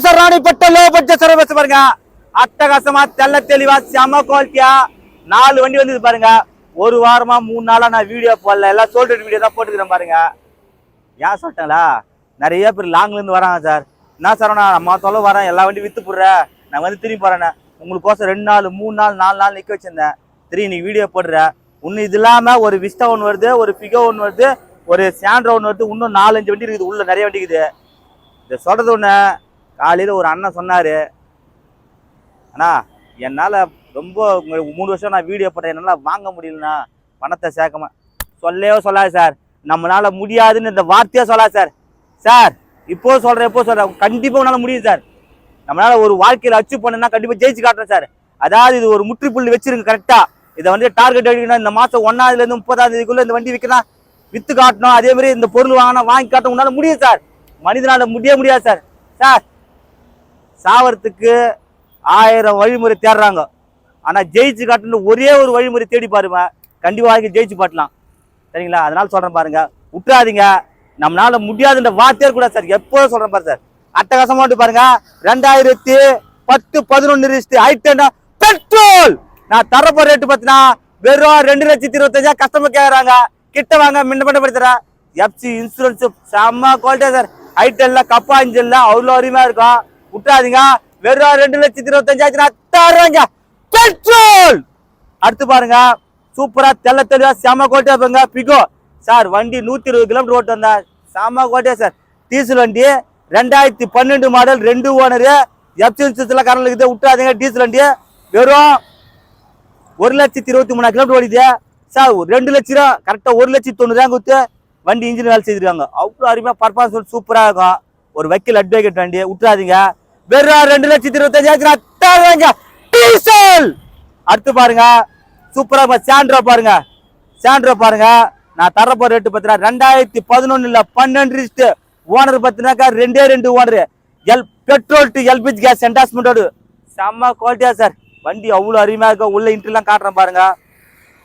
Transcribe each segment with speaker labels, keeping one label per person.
Speaker 1: ஆவேச ராணிப்பட்ட low budget service பாருங்க. அட்டகாசமா தெள்ள தெளிவா செம குவாலிட்டியா நாலு வண்டி வந்தது பாருங்க. ஒரு வாரமா மூணு நாளா நான் வீடியோ போடல. எல்லாம் சோல்டட் வீடியோ தான் போட்டுக்கிறேன் பாருங்க. ஏன் சொல்லிட்டேங்களா? நிறைய பேர் லாங்ல இருந்து வராங்க சார் என்ன சார் நான் நம்ம தொலை வரேன் எல்லா வண்டியும் வித்து போடுறேன் நான் வந்து திரும்பி போறேன். உங்களுக்கோசம் ரெண்டு நாள் மூணு நாள் நாலு நாள் நிக்க வச்சிருந்தேன். திரும்பி நீ வீடியோ போடுற. இன்னும் இது இல்லாம ஒரு விஸ்டா ஒன்று வருது ஒரு பிகோ ஒன்று வருது ஒரு சாண்ட்ரோ ஒன்று வருது இன்னும் நாலஞ்சு வண்டி இருக்குது. உள்ள நிறைய வண்டி இருக்குது. இதை சொல்றது ஒன்று காலையில் ஒரு அண்ணன் சொன்னார். அண்ணா என்னால் ரொம்ப மூணு வருஷம் நான் வீடியோ போட்டேன் என்னால் வாங்க முடியலண்ணா பணத்தை சேர்க்கமா. சொல்லவே சொல்லாது சார். நம்மளால முடியாதுன்னு இந்த வார்த்தையே சொல்லாது சார். சார் இப்போ சொல்கிறேன் எப்போ சொல்கிறேன் கண்டிப்பாக உன்னால் முடியும் சார். நம்மளால ஒரு வாழ்க்கையில் அச்சீவ் பண்ணுன்னா கண்டிப்பாக ஜெயிச்சு காட்டுறேன் சார். அதாவது இது ஒரு முற்றுப்புள்ளி வச்சிருங்க கரெக்டாக இதை வந்து டார்கெட் அடிக்கணும் இந்த மாதம் ஒன்றாவதுலேருந்து முப்பதாம் தேதிக்குள்ளே இந்த வண்டி விற்கணும் விற்று காட்டணும். அதே மாதிரி இந்த பொருள் வாங்கினா வாங்கி காட்ட உன்னால் முடியும் சார். மனிதனால் முடிய முடியாது சார். சார் சாவறதுக்கு ஆயிரம் வழிமுறை தேடுறாங்க. ஆனால் ஜெயிச்சு காட்டுன்னு ஒரே ஒரு வழிமுறை தேடி பாருங்க. கண்டிப்பாக ஜெயிச்சு பாட்டலாம் சரிங்களா? அதனால சொல்றேன் பாருங்க. விட்டுறாதீங்க. நம்மளால முடியாதுன்ற வார்த்தையே கூட சார் எப்போதும் சொல்றேன் பாரு சார். அட்டகாசமா பாருங்க. ரெண்டாயிரத்தி பத்து பதினொன்னு ரிஸ்ட் ஐட்டன் பெட்ரோல்! நான் தரப்போ ரேட்டு பார்த்தீங்கன்னா வெறும் ரெண்டு லட்சத்தி இருபத்தஞ்சா கஸ்டமர் கேட்குறாங்க கிட்ட வாங்க முன்ன பண்ண படுத்துறேன் எஃப்சி இன்சூரன்ஸ் செம்ம குவாலிட்டியா சார். ஐட்டன்ல கப்பா இன்ஜின்ல அவ்வளோ அருமையா இருக்கும். விட்டுறாதீங்க. வெறும் ரெண்டு லட்சத்தி இருபத்தஞ்சாயிரத்தி தருவாங்க. பெட்ரோல் அடுத்து பாருங்க. சூப்பரா தெள்ள தெளிவா செம கோட்டையா போங்க. பிகோ. சார் வண்டி நூத்தி இருபது கிலோமீட்டர் ஓட்டு வந்தா செம கோட்டையா சார். டீசல் வண்டி ரெண்டாயிரத்தி பன்னெண்டு மாடல் ரெண்டு ஓனரு எஃப்சிஎன்சில கரண்ட் இருக்குது. விட்டுறாதீங்க டீசல் வண்டி. வெறும் ஒரு லட்சத்தி இருபத்தி மூணு கிலோமீட்டர் ஓடிது. சார் ஒரு ரெண்டு லட்ச ரூபா கரெக்டாக ஒரு லட்சத்தி தொண்ணூறு கொடுத்து வண்டி இன்ஜின் வேலை செய்திருக்காங்க. அவ்வளோ அருமையாக பர்ஃபார்மன்ஸ் சூப்பராக இருக்கும். ஒரு வக்கீல் அட்வொகேட் வண்டி விட்டுறாதீங்க. வெறும் ரெண்டு லட்சத்தி இருபத்தஞ்சாயிரத்தி அத்தாங்க டீசல். அடுத்து பாருங்க சூப்பரா இருக்கும் சாண்ட்ரோ பாருங்க. சாண்ட்ரோ பாருங்க. நான் தரப்போ ரேட்டு பார்த்தீங்கன்னா ரெண்டாயிரத்தி பதினொன்னுல பன்னெண்டு ரிஸ்ட் ஓனர் பார்த்தீங்கன்னாக்கா ரெண்டே ரெண்டு owner L petrol to LPG gas என்டாஸ்மெண்டோடு செம்ம குவாலிட்டியா சார் வண்டி அவ்வளோ அருமையாக இருக்கும் உள்ள இன்ட்ரெலாம் காட்டுறேன் பாருங்க.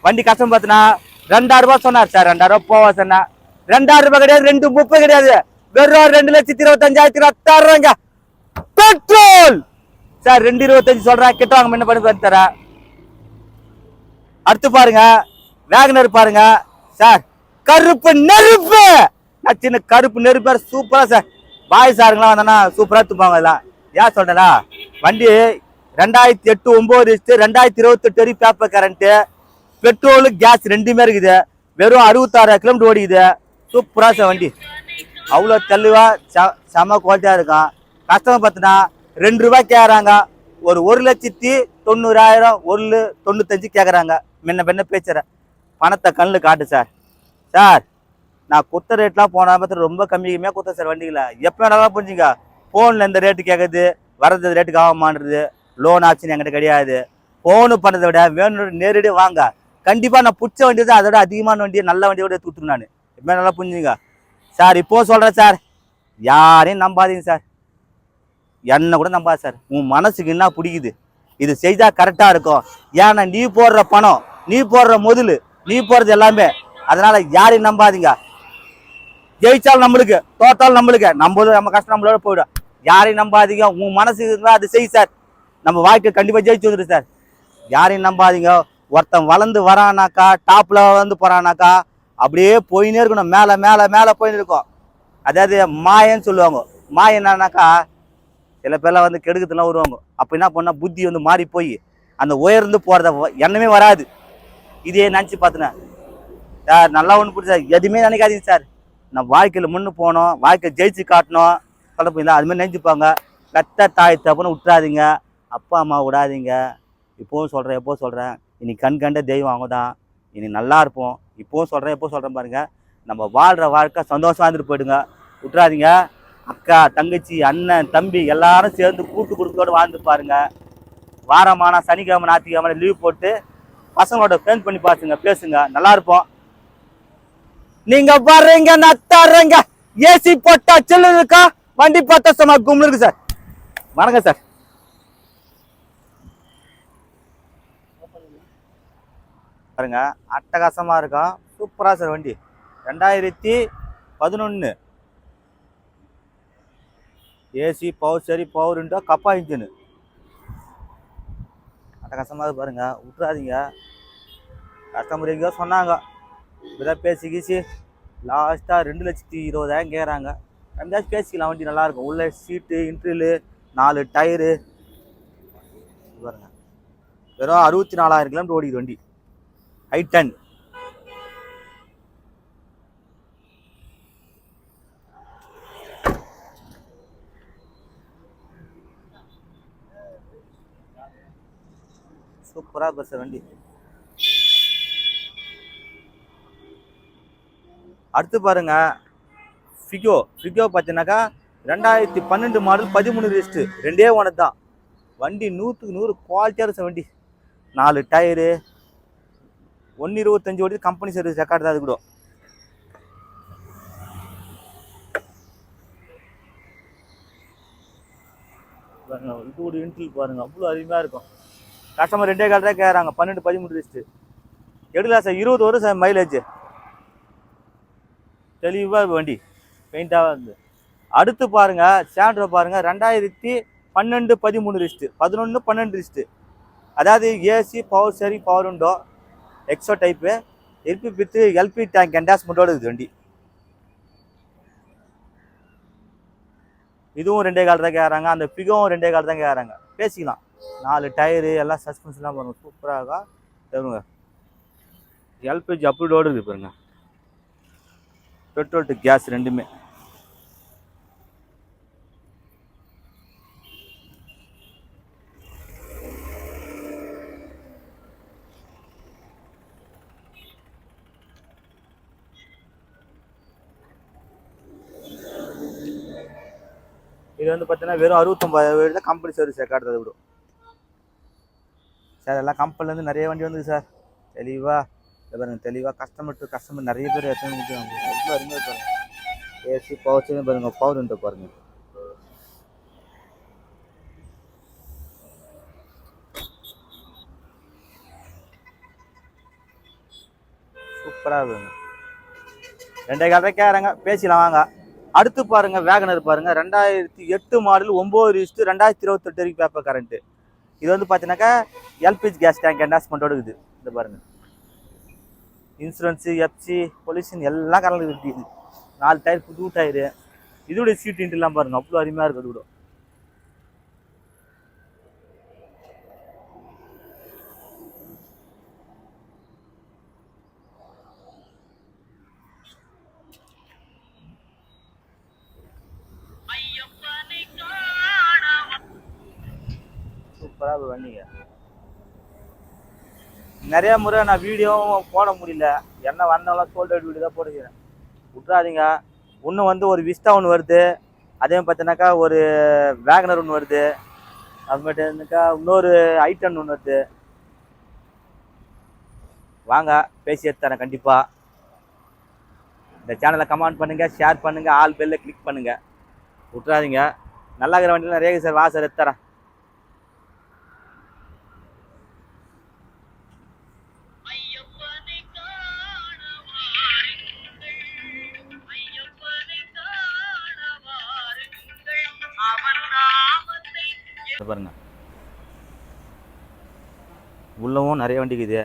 Speaker 1: வண்டி கஷ்டம் பார்த்தீங்கன்னா ரெண்டாயிரம் ரூபாய் சொன்னார் சார் ரெண்டாயிரம் ரூபாய் போவா சொன்னா ரெண்டாயிரம் ரூபாய் கிடையாது ரெண்டு முப்பது கிடையாது. வெறும் ரெண்டு லட்சத்தி இருபத்தஞ்சாயிரத்தி தர்றேங்க பெட்ரோல்! சார் ரெண்டு இருபத்தஞ்சு சொல்றேன் கிட்ட வாங்க என்ன பண்ணி பண்ணி தரேன். அடுத்து பாருங்க வேகனர் பாருங்க. சார் கருப்பு நெருப்பு! நான் சின்ன கருப்பு நெருப்பு சூப்பரா சார். பாய் சாருங்களாம் வந்தனா சூப்பரா துப்பாங்க எல்லாம் ஏன் சொல்றேன்னா வண்டி ரெண்டாயிரத்தி எட்டு ஒன்பது இஸ்டு ரெண்டாயிரத்தி இருபத்தெட்டு வரைக்கும் பேப்பர் கரண்ட்டு பெட்ரோலு கேஸ் ரெண்டுமே இருக்குது. வெறும் அறுபத்தாறு கிலோமீட்டர் ஓடிக்குது. சூப்பரா சார் வண்டி. அவ்வளோ தெளிவாக செ- செம குவாலிட்டியாக இருக்கும் கஸ்டமர் பார்த்தீங்கன்னா ரெண்டு ரூபாய் கேட்குறாங்க ஒரு ஒரு லட்சத்தி தொண்ணூறாயிரம் ஒரு தொண்ணூத்தஞ்சு கேட்குறாங்க முன்ன பின்ன பேச்சுறேன் பணத்தை கண்ணில் காட்டு சார். சார் நான் குத்த ரேட்லாம் போன பார்த்து ரொம்ப கம்மி கம்மியாக கொடுத்தேன் சார் வண்டியில். எப்போ வேணாலும் புரிஞ்சுங்க. ஃபோனில் இந்த ரேட்டு கேட்குது வர்றது ரேட்டுக்கு ஆகமானது லோன் ஆப்ஷன் என்கிட்ட கிடையாது. ஃபோனு பண்ணதை விட வேணும் நேரடியாக வாங்க. கண்டிப்பாக நான் பிடிச்ச வண்டி தான். அதோட அதிகமான வண்டியை நல்ல வண்டியோட தூத்துரு நான். எப்போ நல்லா புரிஞ்சுங்க. சார் இப்போ சொல்கிறேன் சார். யாரையும் நம்பாதீங்க சார். என்ன கூட நம்பாது சார். உன் மனசுக்கு என்ன பிடிக்குது? இது செய்தா கரெக்டாக இருக்கும். ஏன்னா நீ போடுற பணம் நீ போடுற முதல் நீ போடுறது எல்லாமே அதனால யாரையும் நம்பாதீங்க. ஜெயிச்சாலும் நம்மளுக்கு தோத்தாலும் நம்மளுக்கு நம்மளும் நம்ம கஷ்டம் நம்மளோட போயிடும். யாரையும் நம்பாதீங்க. உன் மனசுக்கு இருந்தால் அது செய் சார். நம்ம வாழ்க்கை கண்டிப்பாக ஜெயிச்சு வந்துடும் சார். யாரையும் நம்பாதீங்க. ஒருத்தன் வளர்ந்து வரானாக்கா டாப்பில் வந்து போகிறானாக்கா அப்படியே போயின்னே இருக்கணும். மேலே மேலே மேலே போயின்னு இருக்கும். அதாவது மாயன்னு சொல்லுவாங்க. மாய என்னன்னாக்கா சில பேர்லாம் வந்து கெடுக்கத்துலாம் வருவாங்க. அப்போ என்ன பண்ணால் புத்தி வந்து மாறி போய் அந்த உயர்ந்து போகிறத எண்ணமே வராது. இதே நினச்சி பார்த்தினேன் சார் நல்லா ஒன்று பிடிச்சா எதுவுமே நினைக்காதீங்க சார். நான் வாழ்க்கையில் முன்னு போனோம் வாழ்க்கையில் ஜெயிச்சு காட்டணும் சொல்ல போயிங்களா அதுமாதிரி நினைச்சுப்பாங்க. கத்த தாய் தப்புன்னு விட்டுறாதீங்க. அப்பா அம்மா விடாதீங்க. இப்போவும் சொல்கிறேன் எப்போ சொல்கிறேன் இனி கண் கண்ட தெய்வம் அவங்க தான் இனி நல்லா இருப்போம். இப்போவும் சொல்கிறேன் எப்போ சொல்கிறேன் பாருங்கள் நம்ம வாழ்கிற வாழ்க்கை சந்தோஷமா இருந்துட்டு போயிடுங்க. விட்டுறாதீங்க. அக்கா தங்கச்சி அண்ணன் தம்பி எல்லாரும் சேர்ந்து கூட்டு குடும்பத்தோடு வாழ்ந்து பாருங்க. வாரமான சனிக்கிழமை ஞாயிற்றுக்கிழமை லீவ் போட்டு பசங்களோட ஃபேன் பண்ணி பாருங்க பேசுங்க. நல்லா இருப்போம். நீங்க வர்றீங்க நத்தாருங்க ஏசி போட்டா சில்லு இருக்கா? வண்டி பார்த்தா சும்மா கும்பல் இருக்கு சார். வணக்கம் சார். பாருங்க அட்டகாசமா இருக்கும் சூப்பரா சார் வண்டி. ரெண்டாயிரத்தி பதினொன்று ஏசி பவர் சரி பவர் விண்டோ கப்பா இன்ஜினு கஷ்டமாக பாருங்க. விட்றாதீங்க கஸ்டமர் எங்கேயோ சொன்னாங்க. இப்போதான் பேசி கீசி லாஸ்ட்டாக ரெண்டு லட்சத்தி இருபதாயிரம் கேட்குறாங்க கம்மியாச்சும் பேசிக்கலாம். வண்டி நல்லாயிருக்கும் உள்ள சீட்டு இன்ட்ரிலு நாலு டயரு பாருங்க. வெறும் அறுபத்தி நாலாயிரம் கிலோமீட்டர் ஓடிக்குது வண்டி. ஹை புறா பஸ் வண்டி. அடுத்து பாருங்க ஃபிகோ ஃபிகோ பார்த்தீங்கன்னாக்கா ரெண்டாயிரத்தி பன்னெண்டு மாடல் பதிமூணு ரெஸ்ட்டு ரெண்டே ஓனர் தான். வண்டி நூற்றுக்கு நூறு குவாலிட்டியாக இருக்க வண்டி. நாலு டயரு ஒன்று இருபத்தஞ்சு ஓடி கம்பெனி சர்வீஸ் ரெக்கார்டு தான் அது கூட. பாருங்க, இது ஒரு இன்ட்ரில் பாருங்க அவ்வளோ அருமையாக இருக்கும். கஸ்டமர் ரெண்டே கால் தான் கேட்குறாங்க பன்னெண்டு பதிமூணு லிஸ்ட்டு எடுக்கலாம் சார் இருபது வரும் சார் மைலேஜ் தெளிவாக வண்டி. பெயிண்டாக இருந்து அடுத்து பாருங்கள் சேண்ட்ரோ பாருங்கள் ரெண்டாயிரத்தி பன்னெண்டு பதிமூணு ரிஸ்ட்டு பதினொன்று பன்னெண்டு ரிஸ்ட்டு அதாவது ஏசி பவர் சரி பவர் உண்டோ எக்ஸோ டைப்பு எல்பி வித்து எல்பி டேங்க் என்டாஸ்மெண்ட்டோட இது வண்டி. இதுவும் ரெண்டே கால் தான் கேட்குறாங்க அந்த பிகவும் ரெண்டே கால் தான் கேட்குறாங்க பேசிக்கலாம். நாலு டயரு எல்லாம் சஸ்பென்ஸ்லாம் பாருங்கள் சூப்பராக தருங்க எல்பிஜி அப்ரூவ்டோடு இருக்குது பாருங்க. பெட்ரோல் டு கேஸ் ரெண்டுமே. இது வந்து பார்த்தீங்கன்னா வெறும் அறுபத்தொம்பது தான் கம்பெனி சர்வீஸ் ரெக்கார்டு விடும் சார் எல்லாம் கம்பெனிலேருந்து நிறைய வண்டி வந்துது சார். தெளிவாக இதை பாருங்கள் தெளிவாக கஸ்டமர் டு கஸ்டமர் நிறைய பேர் எத்தனை முடிச்சாங்க எவ்வளோ அருமையாக பாருங்க. ஏசி பவர் பாருங்கள் பவர் விண்டோ பாருங்கள் சூப்பராக இருக்குங்க. ரெண்டே கால் தான் கேட்குறாங்க பேசிக்கலாம் வாங்க. அடுத்து பாருங்க வேகனர் பாருங்கள் ரெண்டாயிரத்தி எட்டு மாடல் ஒம்பது இஸ்ட்டு ரெண்டாயிரத்தி இருபத்தெட்டு வரைக்கும் பேப்பர் கரண்ட்டு இது வந்து பார்த்தீங்கன்னாக்கா எல்பிஜி கேஸ் டேங்க் பண்ணோடு இருக்குது இந்த பாருங்க. இன்சூரன்ஸு எஃப்சி பொல்யூஷன் எல்லாம் கலந்து இருக்குது நாலு டயர் புது டயரு இதோட சீட் இன்ட்டுலாம் பாருங்க. அவ்வளோ அருமையாக இருக்குது கூட. சூப்பராக வண்டிங்க நிறைய முறை நான் வீடியோவும் போட முடியல. என்ன வந்தாலும் சோல்டர் வீடியோ தான் போட்டுக்கிறேன். விட்றாதீங்க இன்னும் வந்து ஒரு விஸ்டா ஒன்று வருது. அதே பார்த்தினாக்கா ஒரு வேகனர் ஒன்று வருது. அப்புறமேட்டுனாக்கா இன்னொரு ஐட்டன் ஒன்று வருது. வாங்க பேசி எடுத்து கண்டிப்பாக இந்த சேனலை கமெண்ட் பண்ணுங்கள் ஷேர் பண்ணுங்கள் ஆல் பெல்லில் கிளிக் பண்ணுங்கள் விட்றாதீங்க நல்லா இருக்கிற வண்டியில் நிறைய சார் வா சார்
Speaker 2: எடுத்துறேன்
Speaker 1: இதை பாருங்க. உள்ளவும் நிறைய வண்டி இருக்குது.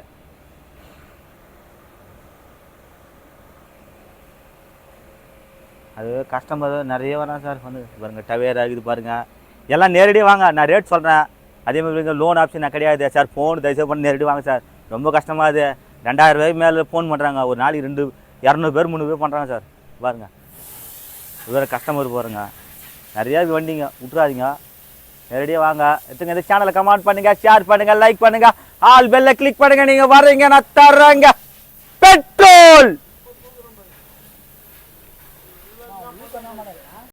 Speaker 1: அது கஸ்டமர் நிறைய வரான் சார். வந்து பாருங்கள் டவேரா ஆகுது பாருங்கள் எல்லாம் நேரடியாக வாங்க. நான் ரேட் சொல்கிறேன் அதே மாதிரி லோன் ஆப்ஷன் நான் கிடையாது. சார் ஃபோன் தயவுசெய்து பண்ணி நேரடி வாங்க சார். ரொம்ப கஷ்டமாக அது. ரெண்டாயிரம் ரூபாய்க்கு மேலே ஃபோன் பண்ணுறாங்க ஒரு நாளைக்கு ரெண்டு இரநூறு பேர் முந்நூறு பேர் பண்ணுறாங்க சார். பாருங்கள் வேறு கஸ்டமர் பாருங்க. நிறையா வண்டிங்க விட்றாதீங்க நேரடியாக வாங்க. எடுத்துங்க இந்த சேனலை கமெண்ட் பண்ணுங்க ஷேர் பண்ணுங்க லைக் பண்ணுங்க. ஆல் பெல்ல கிளிக் பண்ணுங்க. நீங்க வர்றீங்க நான் தர்றேங்க. பெட்ரோல்